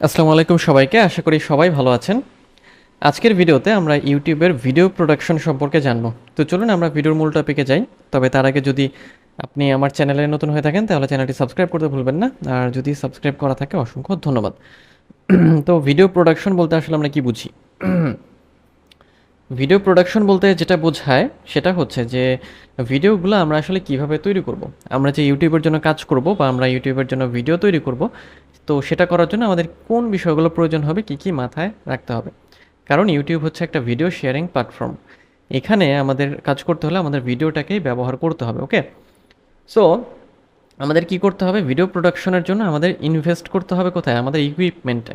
আসসালামু আলাইকুম সবাইকে, আশা করি সবাই ভালো আছেন। আজকের ভিডিওতে আমরা ইউটিউবের ভিডিও প্রোডাকশন সম্পর্কে জানব। তো চলুন আমরা ভিডিওর মূল টপিকে যাই। তবে তার আগে যদি আপনি আমার চ্যানেলে নতুন হয়ে থাকেন, তাহলে চ্যানেলটি সাবস্ক্রাইব করতে ভুলবেন না। আর যদি সাবস্ক্রাইব করা থাকে, অসংখ্য ধন্যবাদ। তো ভিডিও প্রোডাকশন বলতে আসলে আমরা কি বুঝি? ভিডিও প্রোডাকশন বলতে যেটা বোঝায়, সেটা হচ্ছে যে ভিডিওগুলো আমরা আসলে কীভাবে তৈরি করব। আমরা যে ইউটিউবের জন্য কাজ করব বা আমরা ইউটিউবের জন্য ভিডিও তৈরি করব তো সেটা করার জন্য আমাদের কোন বিষয়গুলো প্রয়োজন হবে, কি কি মাথায় রাখতে হবে? কারণ ইউটিউব হচ্ছে একটা ভিডিও শেয়ারিং প্ল্যাটফর্ম এখানে আমাদের কাজ করতে হলে আমাদের ভিডিওটাকেই ব্যবহার করতে হবে ওকে সো আমাদের কি করতে হবে? ভিডিও প্রোডাকশনের জন্য আমাদের ইনভেস্ট করতে হবে কোথায়? আমাদের ইকুইপমেন্টে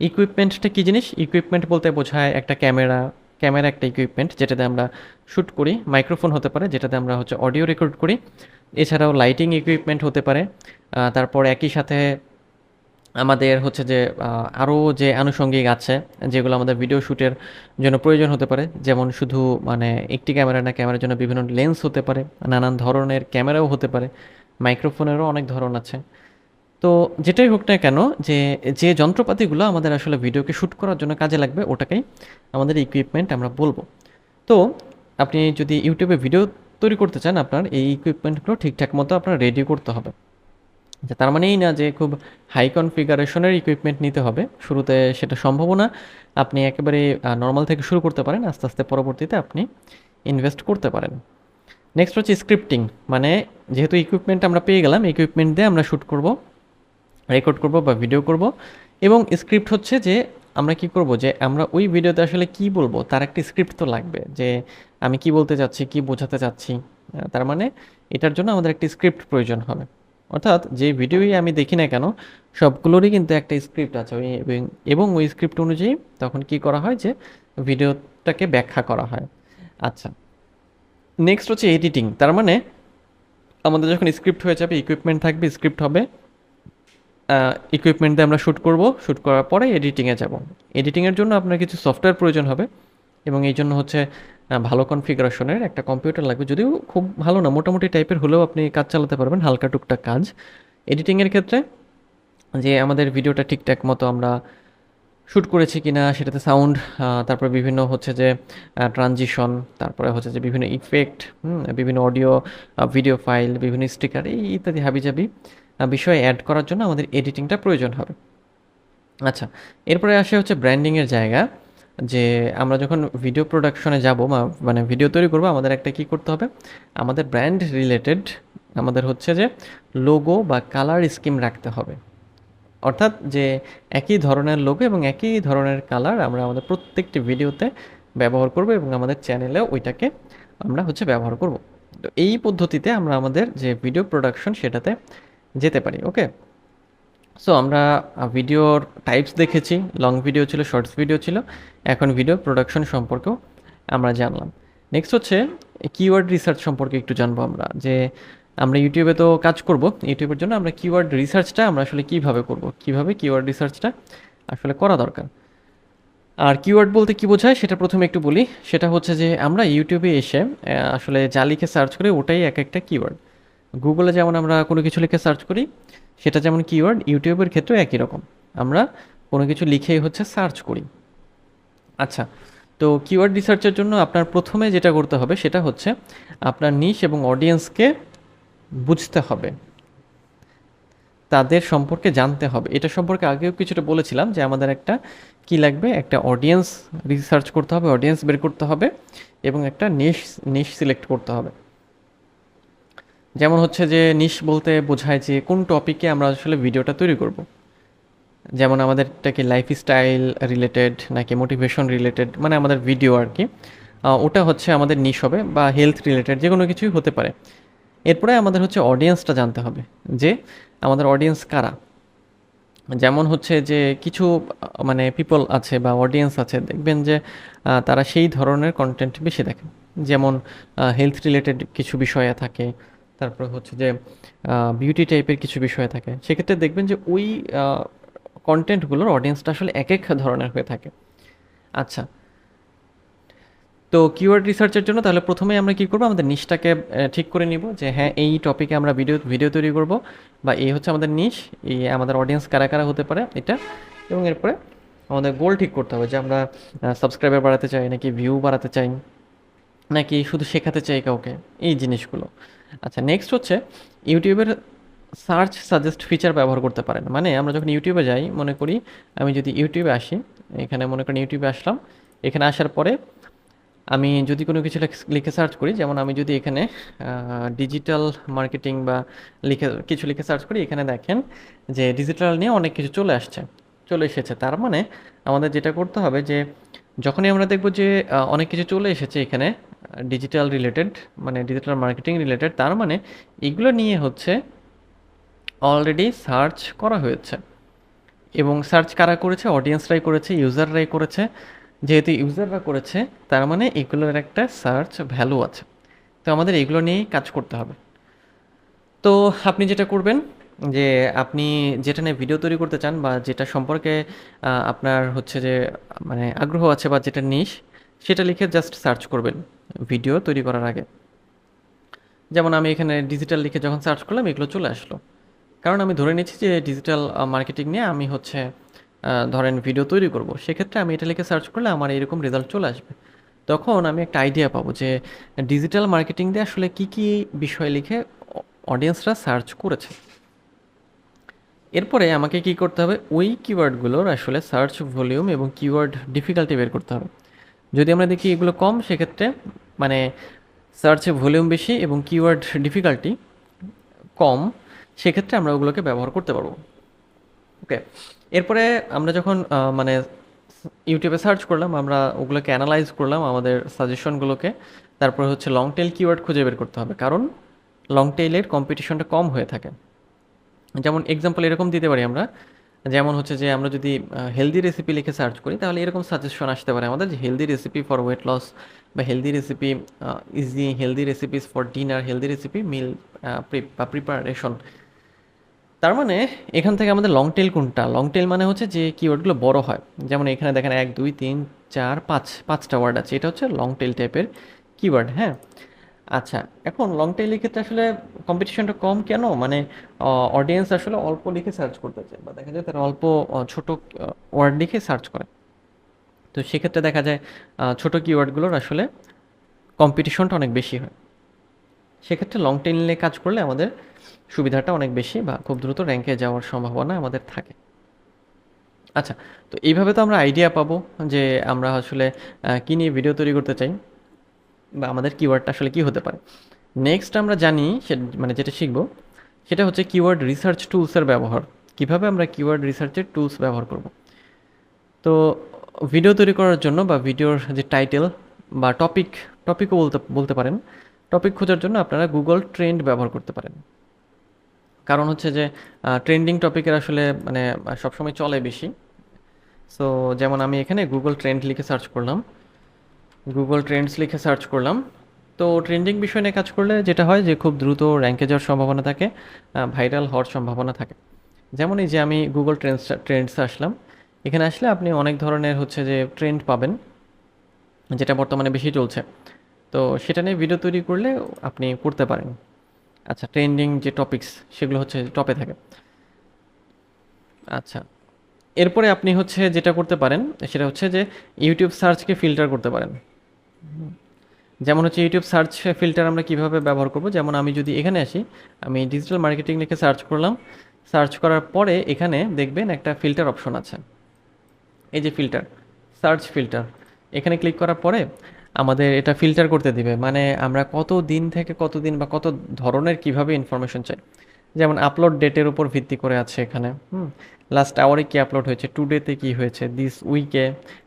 ইকুইপমেন্টটা কী জিনিস? ইকুইপমেন্ট বলতে বোঝায় একটা ক্যামেরা ক্যামেরা একটা ইকুইপমেন্ট যেটাতে আমরা শ্যুট করি মাইক্রোফোন হতে পারে, যেটাতে আমরা হচ্ছে অডিও রেকর্ড করি। এছাড়াও লাইটিং ইকুইপমেন্ট হতে পারে। তারপর একই সাথে আমাদের হচ্ছে যে আরও যে আনুষঙ্গিক আছে, যেগুলো আমাদের ভিডিও শ্যুটের জন্য প্রয়োজন হতে পারে, যেমন শুধু মানে একটি ক্যামেরা না, ক্যামেরার জন্য বিভিন্ন লেন্স হতে পারে, নানান ধরনের ক্যামেরাও হতে পারে মাইক্রোফোনেরও অনেক ধরন আছে। তো যেটাই হোক না কেন, যে যে যন্ত্রপাতিগুলো আমাদের আসলে ভিডিওকে শ্যুট করার জন্য কাজে লাগবে, ওটাকেই আমাদের ইকুইপমেন্ট আমরা বলব। তো আপনি যদি ইউটিউবে ভিডিও তৈরি করতে চান, আপনার এই ইকুইপমেন্টগুলো ঠিকঠাক মতো আপনার রেডি করতে হবে। আচ্ছা তার মানে এই না যে খুব হাই কনফিগারেশনের ইকুইপমেন্ট নিতে হবে। শুরুতে সেটা সম্ভব না। আপনি একেবারে নর্মাল থেকে শুরু করতে পারেন। আস্তে আস্তে পরবর্তীতে আপনি ইনভেস্ট করতে পারেন। নেক্সট হচ্ছে স্ক্রিপ্টিং মানে যেহেতু ইকুইপমেন্ট আমরা পেয়ে গেলাম ইকুইপমেন্ট দিয়ে আমরা শ্যুট করব রেকর্ড করব বা ভিডিও করব। এবং স্ক্রিপ্ট হচ্ছে যে আমরা কি করব যে আমরা ওই ভিডিওতে আসলে কি বলব, তার একটি স্ক্রিপ্ট তো লাগবে। যে আমি কি বলতে চাচ্ছি, কি বোঝাতে চাচ্ছি। তার মানে এটার জন্য আমাদের একটি স্ক্রিপ্ট প্রয়োজন হবে। অর্থাৎ যে ভিডিওই আমি দেখি না কেন, সবগুলোরই কিন্তু একটা স্ক্রিপ্ট আছে। এবং- ওই স্ক্রিপ্ট অনুযায়ী তখন কি করা হয় যে, ভিডিওটাকে ব্যাখ্যা করা হয়। আচ্ছা। নেক্সট হচ্ছে এডিটিং তার মানে আমাদের যখন স্ক্রিপ্ট হয়ে যাবে ইকুইপমেন্ট থাকবে স্ক্রিপ্ট হবে ইকুইপমেন্ট দিয়ে আমরা শ্যুট করব। শ্যুট করার পরে এডিটিংয়ে যাব। এডিটিংয়ের জন্য আপনার কিছু সফটওয়্যার প্রয়োজন হবে। এবং এই জন্য হচ্ছে ভালো কনফিগারেশনের একটা কম্পিউটার লাগবে। যদিও খুব ভালো না, মোটামুটি টাইপের হলেও আপনি কাজ চালাতে পারবেন, হালকা টুকটাক কাজ। এডিটিংয়ের ক্ষেত্রে যে আমাদের ভিডিওটা ঠিকঠাক মতো আমরা শ্যুট করেছি কি না সেটাতে সাউন্ড তারপরে বিভিন্ন হচ্ছে যে ট্রানজিশন তারপরে হচ্ছে যে বিভিন্ন ইফেক্ট বিভিন্ন অডিও ভিডিও ফাইল বিভিন্ন স্টিকার এই ইত্যাদি হাবিজাবি বিষয়ে অ্যাড করার জন্য আমাদের এডিটিংটা প্রয়োজন হবে। আচ্ছা এরপরে আসে হচ্ছে ব্র্যান্ডিংয়ের জায়গা। যে আমরা যখন ভিডিও প্রোডাকশনে যাব মানে ভিডিও তৈরি করব, আমাদের একটা কি করতে হবে? আমাদের ব্র্যান্ড রিলেটেড আমাদের হচ্ছে যে লোগো বা কালার স্কিম রাখতে হবে। অর্থাৎ যে একই ধরনের লোগো এবং একই ধরনের কালার আমরা আমাদের প্রত্যেকটি ভিডিওতে ব্যবহার করব এবং আমাদের চ্যানেলেও ওইটাকে আমরা হচ্ছে ব্যবহার করব। তো এই পদ্ধতিতে আমরা আমাদের যে ভিডিও প্রোডাকশন সেটাতে যেতে পারি ওকে সো আমরা ভিডিওর টাইপস দেখেছি। লং ভিডিও ছিল শর্টস ভিডিও ছিল। এখন ভিডিও প্রোডাকশন সম্পর্কেও আমরা জানলাম। নেক্সট হচ্ছে কিওয়ার্ড রিসার্চ সম্পর্কে একটু জানব আমরা। যে, আমরা ইউটিউবে তো কাজ করব। ইউটিউবের জন্য আমরা কিওয়ার্ড রিসার্চটা আমরা আসলে কীভাবে করব? কীভাবে কিওয়ার্ড রিসার্চটা আসলে করা দরকার? আর কিওয়ার্ড বলতে কি বোঝায় সেটা প্রথমে একটু বলি। সেটা হচ্ছে যে, আমরা ইউটিউবে এসে আসলে যা লিখে সার্চ করি ওটাই এক একটা কিওয়ার্ড গুগলে যেমন আমরা কোনো কিছু লিখে সার্চ করি সেটা যেমন কিওয়ার্ড ইউটিউবের ক্ষেত্রে একই রকম। আমরা কোনো কিছু লিখেই হচ্ছে সার্চ করি। আচ্ছা তো কিওয়ার্ড রিসার্চের জন্য আপনার প্রথমে যেটা করতে হবে সেটা হচ্ছে আপনার নিশ এবং অডিয়েন্সকে বুঝতে হবে। তাদের সম্পর্কে জানতে হবে। এটা সম্পর্কে আগেও কিছুটা বলেছিলাম যে আমাদের একটা কি লাগবে? একটা অডিয়েন্স রিসার্চ করতে হবে অডিয়েন্স বের করতে হবে এবং একটা নিশ নিশ সিলেক্ট করতে হবে। যেমন হচ্ছে যে নিশ বলতে বোঝায় যে কোন টপিকে আমরা আসলে ভিডিওটা তৈরি করব। যেমন আমাদেরটা কি লাইফস্টাইল রিলেটেড নাকি মোটিভেশন রিলেটেড মানে আমাদের ভিডিও আর কি। ওটা হচ্ছে আমাদের নিশ হবে বা হেলথ রিলেটেড যে কোনো কিছুই হতে পারে। এরপরে আমাদের হচ্ছে অডিয়েন্সটা জানতে হবে যে আমাদের অডিয়েন্স কারা। যেমন হচ্ছে যে কিছু মানে পিপল আছে বা অডিয়েন্স আছে, দেখবেন যে তারা সেই ধরনের কন্টেন্ট বেশি দেখে। যেমন হেলথ রিলেটেড কিছু বিষয়ে থাকে তারপরে হচ্ছে যে বিউটি টাইপের কিছু বিষয় থাকে। সেক্ষেত্রে দেখবেন যে ওই কন্টেন্টগুলোর অডিয়েন্সটা আসলে এক এক ধরনের হয়ে থাকে। আচ্ছা। তো কিওয়ার্ড রিসার্চের জন্য তাহলে প্রথমে আমরা কি করব? আমাদের নিশটাকে ঠিক করে নিব যে হ্যাঁ এই টপিকে আমরা ভিডিও ভিডিও তৈরি করব বা এই হচ্ছে আমাদের নিশ এই আমাদের অডিয়েন্স কারা কারা হতে পারে এটা। এবং এরপরে আমাদের গোল ঠিক করতে হবে যে আমরা সাবস্ক্রাইবার বাড়াতে চাই নাকি ভিউ বাড়াতে চাই নাকি শুধু শেখাতে চাই কাউকে, এই জিনিসগুলো। আচ্ছা নেক্সট হচ্ছে ইউটিউবের সার্চ সাজেস্ট ফিচার ব্যবহার করতে পারেন। মানে আমরা যখন ইউটিউবে যাই, মনে করি আমি যদি ইউটিউবে আসি, এখানে মনে করেন ইউটিউবে আসলাম, এখানে আসার পরে আমি যদি কোনো কিছু লিখে সার্চ করি, যেমন আমি যদি এখানে ডিজিটাল মার্কেটিং বা লিখে, কিছু লিখে সার্চ করি, এখানে দেখেন যে ডিজিটাল নিয়ে অনেক কিছু চলে আসছে, চলে এসেছে। তার মানে আমাদের যেটা করতে হবে যে, যখনই আমরা দেখব যে অনেক কিছু চলে এসেছে এখানে ডিজিটাল রিলেটেড মানে ডিজিটাল মার্কেটিং রিলেটেড তার মানে এগুলো নিয়ে হচ্ছে অলরেডি সার্চ করা হয়েছে। এবং সার্চ কারা করেছে? অডিয়েন্সরাই করেছে ইউজাররাই করেছে। যেহেতু ইউজাররা করেছে, তার মানে এগুলোর একটা সার্চ ভ্যালু আছে। তো আমাদের এগুলো নিয়েই কাজ করতে হবে। তো আপনি যেটা করবেন, যে আপনি যেটা নিয়ে ভিডিও তৈরি করতে চান বা যেটা সম্পর্কে আপনার হচ্ছে যে মানে আগ্রহ আছে বা যেটা নিস সেটা লিখে জাস্ট সার্চ করবেন। ভিডিও তৈরি করার আগে। যেমন আমি এখানে ডিজিটাল লিখে যখন সার্চ করলাম, এগুলো চলে আসলো। কারণ আমি ধরে নিচ্ছি যে ডিজিটাল মার্কেটিং নিয়ে আমি হচ্ছে ধরেন ভিডিও তৈরি করব। সেক্ষেত্রে আমি এটা লিখে সার্চ করলে আমার এরকম রেজাল্ট চলে আসবে। তখন আমি একটা আইডিয়া পাবো যে ডিজিটাল মার্কেটিং দিয়ে আসলে কি কি বিষয় লিখে অডিয়েন্সরা সার্চ করেছে। এরপরে আমাকে কি করতে হবে? ওই কিওয়ার্ডগুলোর আসলে সার্চ ভলিউম এবং কিওয়ার্ড ডিফিকাল্টি বের করতে হবে। যদি আমরা দেখি এগুলো কম, সেক্ষেত্রে মানে সার্চে ভলিউম বেশি এবং কিওয়ার্ড ডিফিকাল্টি কম, সেক্ষেত্রে আমরা ওগুলোকে ব্যবহার করতে পারব। ওকে, এরপরে আমরা যখন মানে ইউটিউবে সার্চ করলাম, আমরা ওগুলোকে অ্যানালাইজ করলাম আমাদের সাজেশনগুলোকে তারপরে হচ্ছে লং টেল কিওয়ার্ড খুঁজে বের করতে হবে। কারণ লং টেইলের কম্পিটিশনটা কম হয়ে থাকে। যেমন এক্সাম্পল এরকম দিতে পারি আমরা যেমন হচ্ছে যে আমরা যদি হেলদি রেসিপি লিখে সার্চ করি, তাহলে এরকম সাজেশন আসতে পারে আমাদের যে healthy recipe for weight loss বা healthy recipe easy healthy recipes for dinner healthy recipe meal বা প্রিপারেশন তার মানে এখান থেকে আমাদের লং টেল কোনটা? লং টেল মানে হচ্ছে যে কিওয়ার্ডগুলো বড় হয়। যেমন এখানে দেখেন এক, দুই, তিন, চার, পাঁচ, পাঁচটা ওয়ার্ড আছে। এটা হচ্ছে লং টেল টাইপের কিওয়ার্ড হ্যাঁ? আচ্ছা এখন লং টেইলের ক্ষেত্রে আসলে কম্পিটিশনটা কম কেন? মানে অডিয়েন্স আসলে অল্প লিখে সার্চ করতে চায়, বা দেখা যায় তারা অল্প ছোট ওয়ার্ড লিখে সার্চ করে। তো সেক্ষেত্রে দেখা যায় ছোট কিওয়ার্ডগুলোর আসলে কম্পিটিশনটা অনেক বেশি হয়। সেক্ষেত্রে লং টেইলে কাজ করলে আমাদের সুবিধাটা অনেক বেশি, বা খুব দ্রুত র্যাঙ্কে যাওয়ার সম্ভাবনা আমাদের থাকে। আচ্ছা তো এইভাবে তো আমরা আইডিয়া পাবো যে আমরা আসলে কী নিয়ে ভিডিও তৈরি করতে চাই। বা আমাদের কিওয়ার্ডটা আসলে কী হতে পারে? নেক্সট আমরা জানি সে মানে যেটা শিখব, সেটা হচ্ছে কিওয়ার্ড রিসার্চ টুলসের ব্যবহার। কীভাবে আমরা কিওয়ার্ড রিসার্চের টুলস ব্যবহার করব? তো ভিডিও তৈরি করার জন্য বা ভিডিওর যে টাইটেল বা টপিক টপিকও বলতে বলতে পারেন। টপিক খোঁজার জন্য আপনারা গুগল ট্রেন্ড ব্যবহার করতে পারেন। কারণ হচ্ছে যে ট্রেন্ডিং টপিকের আসলে মানে সবসময় চলে বেশি। সো যেমন আমি এখানে গুগল ট্রেন্ড লিখে সার্চ করলাম। গুগল ট্রেন্ডস লিখে সার্চ করলাম। তো ট্রেন্ডিং বিষয় নিয়ে কাজ করলে যেটা হয় যে খুব দ্রুত র্যাঙ্কে যাওয়ার সম্ভাবনা থাকে ভাইরাল হওয়ার সম্ভাবনা থাকে। যেমন এই যে আমি গুগল ট্রেন্ডস ট্রেন্ডসে আসলাম। এখানে আসলে আপনি অনেক ধরনের হচ্ছে যে ট্রেন্ড পাবেন, যেটা বর্তমানে বেশি চলছে। তো সেটা নিয়ে ভিডিও তৈরি করলে আপনি করতে পারেন। আচ্ছা ট্রেন্ডিং যে টপিকস সেগুলো হচ্ছে টপে থাকে। আচ্ছা এরপরে আপনি হচ্ছে যেটা করতে পারেন, সেটা হচ্ছে যে ইউটিউব সার্চকে ফিল্টার করতে পারেন। যেমন হচ্ছে ইউটিউব সার্চ ফিল্টার আমরা কীভাবে ব্যবহার করব? যেমন আমি যদি এখানে আসি, আমি ডিজিটাল মার্কেটিং লিখে সার্চ করলাম। সার্চ করার পরে এখানে দেখবেন একটা ফিল্টার অপশন আছে। এই যে ফিল্টার সার্চ ফিল্টার এখানে ক্লিক করার পরে আমাদের এটা ফিল্টার করতে দিবে। মানে আমরা কত দিন থেকে কত দিন বা কত ধরনের কীভাবে ইনফরমেশন চাই। যেমন আপলোড ডেটের উপর ভিত্তি করে আছে এখানে। হুম। লাস্ট আওয়ারে কি আপলোড হয়েছে? টুডেতে কি হয়েছে? দিস উইকে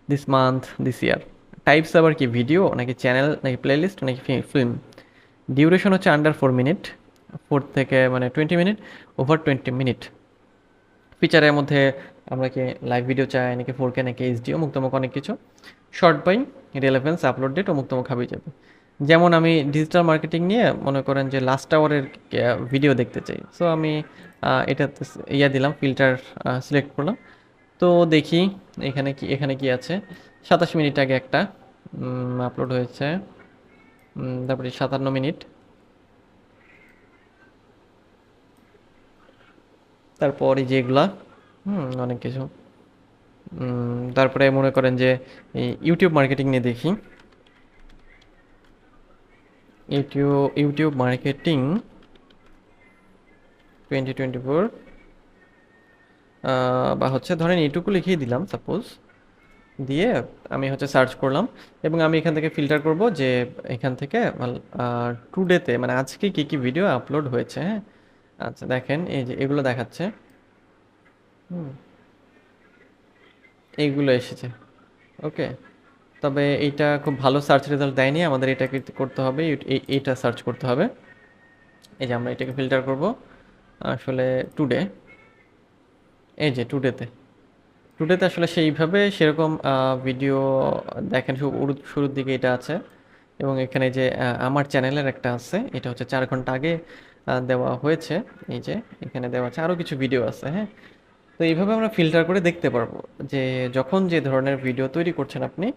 this month this year types আবার কি? ভিডিও নাকি চ্যানেল নাকি প্লেলিস্ট নাকি ফিল্ম ডিউরেশন হচ্ছে আন্ডার ফোর মিনিট ফোর থেকে মানে twenty minute over twenty minute ফিচারের মধ্যে আমরা কি লাইভ ভিডিও চাই, নাকি ফোর কে নাকি এইচডি মুক্তমুখ অনেক কিছু। Sort by relevance upload date ও মুক্তমুখ হাবি যাবে। যেমন আমি ডিজিটাল মার্কেটিং নিয়ে মনে করেন যে লাস্ট আওয়ারের ভিডিও দেখতে চাই। সো আমি এটা ইয়া দিলাম ফিল্টার সিলেক্ট করলাম। তো দেখি এখানে কি এখানে কি আছে। সাতাশ মিনিট আগে একটা আপলোড হয়েছে। তারপরে সাতান্ন মিনিট। তারপর যেগুলা হুম, অনেক কিছু। তারপরে মনে করেন যে ইউটিউব মার্কেটিং নিয়ে দেখি। YouTube YouTube marketing twenty twenty four বা হচ্ছে ধরেন এইটুকু লিখিয়ে দিলাম সাপোজ দিয়ে আমি হচ্ছে সার্চ করলাম এবং আমি এখান থেকে ফিল্টার করব যে এখান থেকে টুডেতে মানে আজকে কি কি ভিডিও আপলোড হয়েছে হ্যাঁ? আচ্ছা দেখেন, এই যে এগুলো দেখাচ্ছে। হুম। এইগুলো এসেছে ওকে তবে এইটা খুব ভালো সার্চ রেজাল্ট দেয়নি, আমাদের এটাকে করতে হবে, এই- এই- এইটা সার্চ করতে হবে। এই যে আমরা এটাকে ফিল্টার করব, আসলে টুডে এই যে টুডেতে টুডেতে আসলে সেইভাবে সেরকম ভিডিও দেখেন শুরুর দিকে এটা আছে। এবং এখানে যে আমার চ্যানেলের একটা আছে, এটা হচ্ছে চার ঘণ্টা আগে দেওয়া হয়েছে। এই যে, এখানে দেওয়া আছে। আরও কিছু ভিডিও আছে হ্যাঁ? তো এইভাবে আমরা ফিল্টার করে দেখতে পারব যে, যখন যে ধরনের ভিডিও তৈরি করছেন আপনি,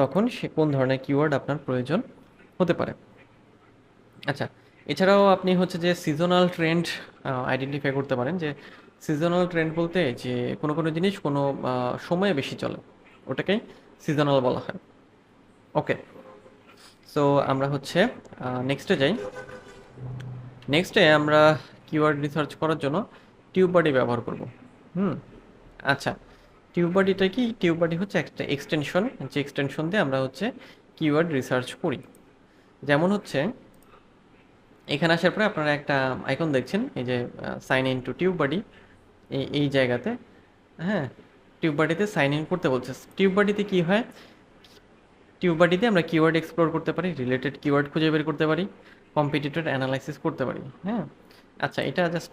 তখন সে, কোন ধরনের কিওয়ার্ড আপনার প্রয়োজন হতে পারে। আচ্ছা এছাড়াও আপনি হচ্ছে যে সিজনাল ট্রেন্ড আইডেন্টিফাই করতে পারেন যে সিজনাল ট্রেন্ড বলতে যে কোনো কোনো জিনিস কোনো সময়ে বেশি চলে। ওটাকে সিজনাল বলা হয়। ওকে। সো আমরা হচ্ছে নেক্সটে যাই। নেক্সটে আমরা কিওয়ার্ড রিসার্চ করার জন্য টিউববাডি ব্যবহার করব। হুম? আচ্ছা। টিউববাডিটা কি? টিউববাডি হচ্ছে একটা এক্সটেনশন যে এক্সটেনশন দিয়ে আমরা হচ্ছে কিওয়ার্ড রিসার্চ করি। যেমন হচ্ছে, এখানে আসার পরে আপনারা একটা আইকন দেখছেন, এই যে sign in to TubeBuddy এই এই জায়গাতে হ্যাঁ টিউব বাডিতে সাইন ইন করতে বলছে। টিউব কি হয়? টিউব বাডিতে আমরা কিওয়ার্ড এক্সপ্লোর করতে পারি রিলেটেড কিওয়ার্ড খুঁজে বের করতে পারি কম্পিটিটর অ্যানালাইসিস করতে পারি হ্যাঁ। আচ্ছা এটা জাস্ট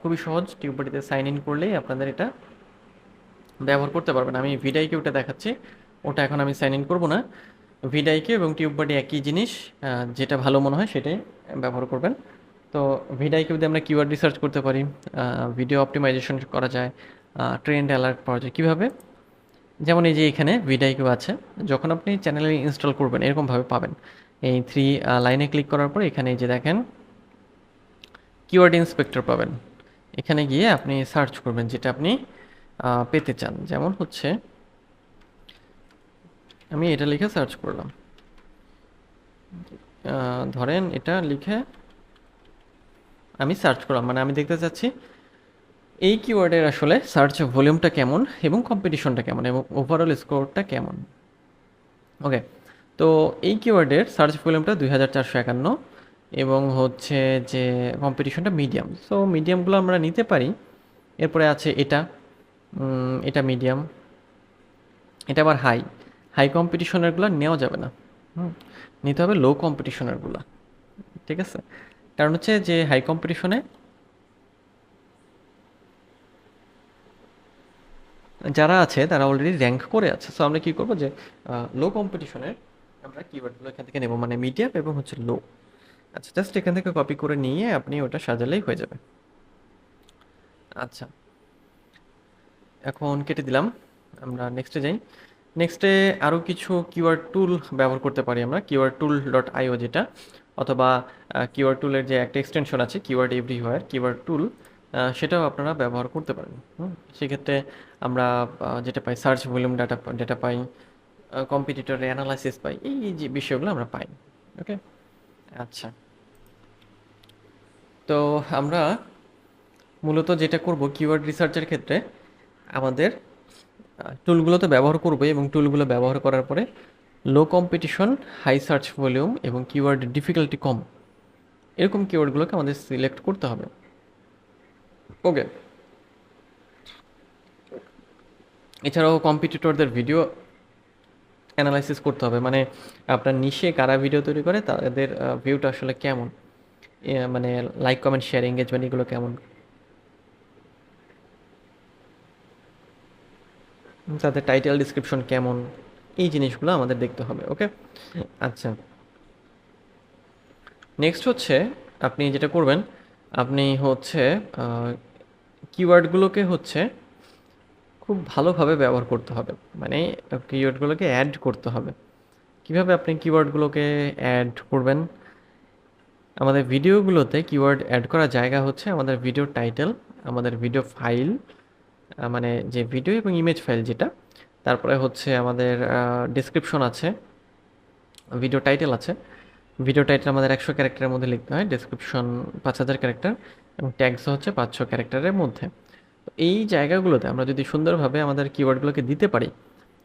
খুবই সহজ। টিউব বাডিতে সাইন ইন করলেই আপনাদের এটা ব্যবহার করতে পারবেন। আমি ভিডাইকে ওটা দেখাচ্ছি, ওটা এখন আমি সাইন ইন করব না। ভিডাইকে এবং টিউব বডি একই জিনিস যেটা ভালো মনে হয় সেটাই ব্যবহার করবেন। তো ভিডাইকে যদি আমরা কিওয়ার্ড রিসার্চ করতে পারি ভিডিও অপটিমাইজেশন করা যায় ট্রেন্ড অ্যালার্ট পাওয়া যায়, কীভাবে? যেমন এই যে এখানে ভিডাইকিউ আছে, যখন আপনি চ্যানেলে ইনস্টল করবেন, এরকমভাবে পাবেন। এই থ্রি লাইনে ক্লিক করার পর এখানে যে দেখেন কিওয়ার্ড ইন্সপেক্টর পাবেন। এখানে গিয়ে আপনি সার্চ করবেন, যেটা আপনি পেতে চান। যেমন হচ্ছে, আমি এটা লিখে সার্চ করলাম। ধরেন এটা লিখে আমি সার্চ করলাম মানে আমি দেখতে চাচ্ছি এই কিওয়ার্ডের আসলে সার্চ ভলিউমটা কেমন এবং কম্পিটিশনটা কেমন এবং ওভারঅল স্কোরটা কেমন? ওকে তো এই কিওয়ার্ডের সার্চ ভলিউমটা দুই হাজার চারশো একান্ন এবং হচ্ছে যে কম্পিটিশনটা মিডিয়াম সো মিডিয়ামগুলো আমরা নিতে পারি। এরপরে আছে এটা এটা মিডিয়াম এটা আবার হাই হাই কম্পিটিশনেরগুলো নেওয়া যাবে না। হুম, নিতে হবে লো কম্পিটিশনেরগুলো ঠিক আছে? কারণ হচ্ছে যে হাই কম্পিটিশনে যারা আছে, তারা অলরেডি র্যাঙ্ক করে আছে। সো আমরা কি করব যে লো কম্পিটিশনের আমরা কিওয়ার্ডগুলো এখান থেকে নেব মানে মিডিয়াম এবং হচ্ছে লো আচ্ছা জাস্ট এখান থেকে কপি করে নিয়ে আপনি ওটা সাজালেই হয়ে যাবে। আচ্ছা এখন কেটে দিলাম। আমরা নেক্সটে যাই। নেক্সটে আরও কিছু কিওয়ার্ড টুল ব্যবহার করতে পারি আমরা কিওয়ার্ড টুল ডট আইও যেটা। অথবা কিওয়ার্ড টুলের যে একটা এক্সটেনশন আছে কিওয়ার্ড এভরিওয়ার কিওয়ার্ড টুল সেটাও আপনারা ব্যবহার করতে পারেন সেক্ষেত্রে আমরা যেটা পাই সার্চ ভলিউম ডাটা ডেটা পাই কম্পিটিটর অ্যানালাইসিস পাই, এই যে বিষয়গুলো আমরা পাই ওকে আচ্ছা। তো আমরা মূলত যেটা করব কিওয়ার্ড রিসার্চের ক্ষেত্রে আমাদের টুলগুলো তো ব্যবহার করব এবং টুলগুলো ব্যবহার করার পরে low competition high search volume এবং কিওয়ার্ড ডিফিকাল্টি কম। এরকম কিওয়ার্ডগুলোকে আমাদের সিলেক্ট করতে হবে। ওকে এছাড়াও কম্পিটিটরদের ভিডিও অ্যানালাইসিস করতে হবে। মানে আপনার নিশে কারা ভিডিও তৈরি করে, তাদের ভিউটা আসলে কেমন? মানে লাইক কমেন্ট শেয়ার এঙ্গেজমেন্ট এগুলো কেমন? তাদের টাইটেল ডিসক্রিপশন কেমন? এই জিনিসগুলো আমাদের দেখতে হবে ওকে আচ্ছা। নেক্সট হচ্ছে, আপনি যেটা করবেন, আপনি হচ্ছে কিওয়ার্ডগুলোকে হচ্ছে খুব ভালোভাবে ব্যবহার করতে হবে। মানে কিওয়ার্ডগুলোকে অ্যাড করতে হবে। কীভাবে আপনি কিওয়ার্ডগুলোকে অ্যাড করবেন? আমাদের ভিডিওগুলোতে কিওয়ার্ড অ্যাড করার জায়গা হচ্ছে আমাদের ভিডিও টাইটেল আমাদের ভিডিও ফাইল মানে যে ভিডিও এবং ইমেজ ফাইল যেটা তারপরে হচ্ছে আমাদের ডেসক্রিপশন আছে ভিডিও টাইটেল আছে। ভিডিও টাইটেল আমাদের একশো ক্যারেক্টারের মধ্যে লিখতে হয় ডেসক্রিপশন পাঁচ হাজার ক্যারেক্টার এবং ট্যাগস হচ্ছে পাঁচশো ক্যারেক্টারের মধ্যে। তো এই জায়গাগুলোতে আমরা যদি সুন্দরভাবে আমাদের কিওয়ার্ডগুলোকে দিতে পারি,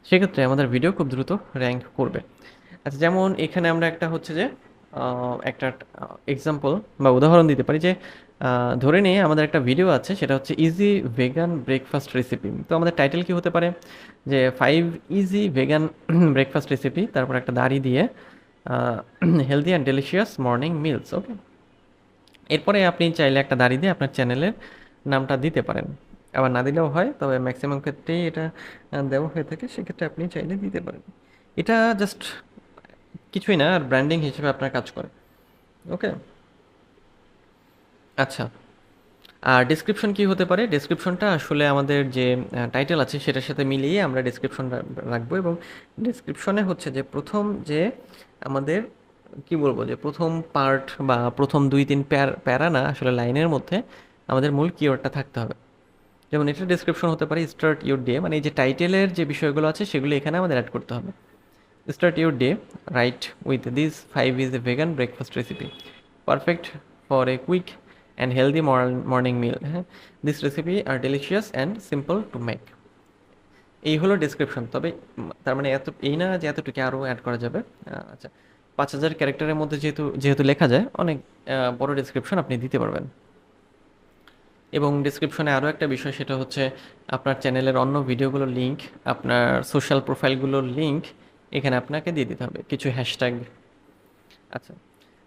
সেক্ষেত্রে আমাদের ভিডিও খুব দ্রুত র্যাঙ্ক করবে। আচ্ছা যেমন এখানে আমরা একটা হচ্ছে যে একটা এক্সাম্পল বা উদাহরণ দিতে পারি যে ধরে নিয়ে আমাদের একটা ভিডিও আছে, সেটা হচ্ছে ইজি ভেগান ব্রেকফাস্ট রেসিপি তো আমাদের টাইটেল কি হতে পারে? যে five easy vegan breakfast recipe তারপর একটা দাড়ি দিয়ে healthy and delicious morning meals okay এরপরে আপনি চাইলে একটা দাড়ি দিয়ে আপনার চ্যানেলের নামটা দিতে পারেন। আবার না দিলেও হয়, তবে ম্যাক্সিমাম ক্ষেত্রেই এটা দেওয়া হয়ে থাকে, সেক্ষেত্রে আপনি চাইলে দিতে পারেন। এটা জাস্ট কিছুই না, আর ব্র্যান্ডিং হিসেবে আপনার কাজ করে ওকে আচ্ছা। আর ডেসক্রিপশন কি হতে পারে? ডেসক্রিপশনটা আসলে আমাদের যে টাইটেল আছে সেটার সাথে মিলিয়ে আমরা ডেসক্রিপশন রাখব এবং ডেসক্রিপশনে হচ্ছে যে, প্রথম যে আমাদের, কি বলব যে, প্রথম পার্ট বা প্রথম দুই, তিন প্যার না, আসলে লাইনের মধ্যে আমাদের মূল কিওয়ার্ডটা থাকতে হবে। যেমন এটা ডেসক্রিপশন হতে পারে স্টার্ট ইউর ডে মানে এই যে টাইটেলের যে বিষয়গুলো আছে সেগুলো এখানে আমাদের অ্যাড করতে হবে। Start your day right with this five easy vegan breakfast recipe perfect for a quick healthy morning meal হ্যাঁ this recipe are delicious and simple to make এই হলো ডেসক্রিপশন তবে তার মানে এত, এই না যে এতটুকু আরও অ্যাড করা যাবে। আচ্ছা পাঁচ হাজার ক্যারেক্টারের মধ্যে যেহেতু যেহেতু লেখা যায়, অনেক বড় ডেসক্রিপশন আপনি দিতে পারবেন। এবং ডিসক্রিপশনে আরও একটা বিষয়, সেটা হচ্ছে আপনার চ্যানেলের অন্য ভিডিওগুলোর লিঙ্ক আপনার সোশ্যাল প্রোফাইলগুলোর লিঙ্ক এখানে আপনাকে দিয়ে দিতে হবে। কিছু হ্যাশট্যাগ আচ্ছা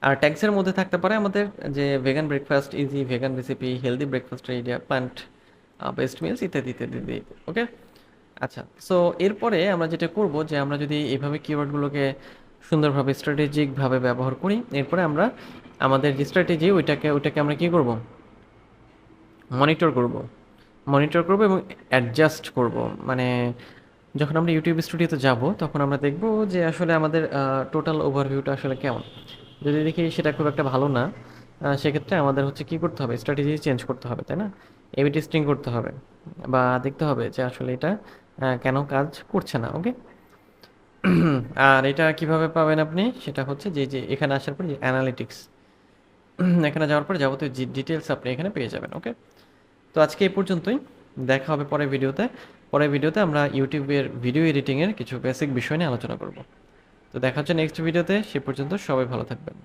আর ট্যাক্সের মধ্যে থাকতে পারে আমাদের যে vegan breakfast easy vegan recipe healthy breakfast idea plant based meals ইত্যাদি ইত্যাদি ওকে আচ্ছা সো এরপরে আমরা যেটা করব যে আমরা যদি এভাবে কিওয়ার্ডগুলোকে সুন্দরভাবে স্ট্র্যাটেজিকভাবে ব্যবহার করি, এরপরে আমরা আমাদের যে স্ট্র্যাটেজি ওইটাকে ওইটাকে আমরা কী করব? মনিটর করব। মনিটর করব এবং অ্যাডজাস্ট করব। মানে যখন আমরা ইউটিউব স্টুডিওতে যাব, তখন আমরা দেখব যে আসলে আমাদের টোটাল ওভারভিউটা আসলে কেমন। যদি দেখি সেটা খুব একটা ভালো না সেক্ষেত্রে আমাদের হচ্ছে কি করতে হবে? স্ট্র্যাটেজি চেঞ্জ করতে হবে, তাই না? এবি টেস্টিং করতে হবে বা দেখতে হবে যে আসলে এটা কেন কাজ করছে না ওকে আর এটা কীভাবে পাবেন আপনি? সেটা হচ্ছে যে যে এখানে আসার পর যে অ্যানালিটিক্স এখানে যাওয়ার পর যাবতীয় ডিটেলস আপনি এখানে পেয়ে যাবেন ওকে তো আজকে এই পর্যন্তই। দেখা হবে পরের ভিডিওতে। পরের ভিডিওতে আমরা ইউটিউবের ভিডিও এডিটিংয়ের কিছু বেসিক বিষয় নিয়ে আলোচনা করব। তো দেখা হচ্ছে নেক্সট ভিডিওতে সে পর্যন্ত সবাই ভালো থাকবেন।